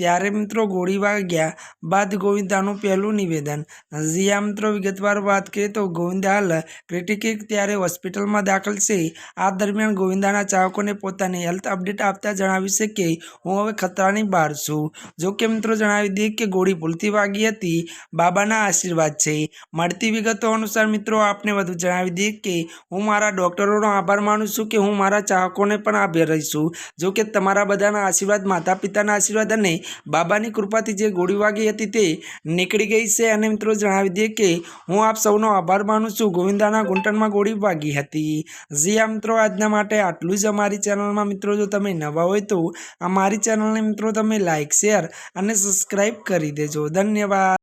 ત્યારે મિત્રો ગોળી વાગ્યા બાદ ગોવિંદાનું પહેલું નિવેદન. જીયા મિત્રો વિગતવાર વાત કરીએ તો ગોવિંદા હાલ ક્રિટિકલ ત્યારે હોસ્પિટલમાં દાખલ છે. આ દરમિયાન ગોવિંદાના ચાહકોને પોતાની હેલ્થ અપડેટ આપતા જણાવ્યું છે કે, હું હવે ખતરાની બહાર છું. જો કે મિત્રો જણાવી દઈએ કે ગોળી ભૂલથી વાગી હતી. બાબાના આશીર્વાદ છે. મળતી વિગતો અનુસાર મિત્રો આપને વધુ જણાવી દઈએ કે, હું મારા ડૉક્ટરોનો આભાર માનું છું કે હું મારા ચાહકોને પણ આભાર રહીશું જો કે તમારા બધાના આશીર્વાદ માતા પિતાના આશીર્વાદ અને બાબાની કૃપાથી જે ગોળી વાગી હતી તે નીકળી ગઈ છે અને મિત્રો જણાવી દઈએ કે હું આપ સૌનો આભાર માનું છું. ગોવિંદાના ઘૂંટણમાં ગોળી વાગી હતી. જી આ મિત્રો, આજના માટે આટલું જ અમારી ચેનલમાં મિત્રો જો તમે નવા હોય તો અમારી ચેનલને મિત્રો તમે લાઇક શેર અને સબસ્ક્રાઈબ કરી દેજો. ધન્યવાદ.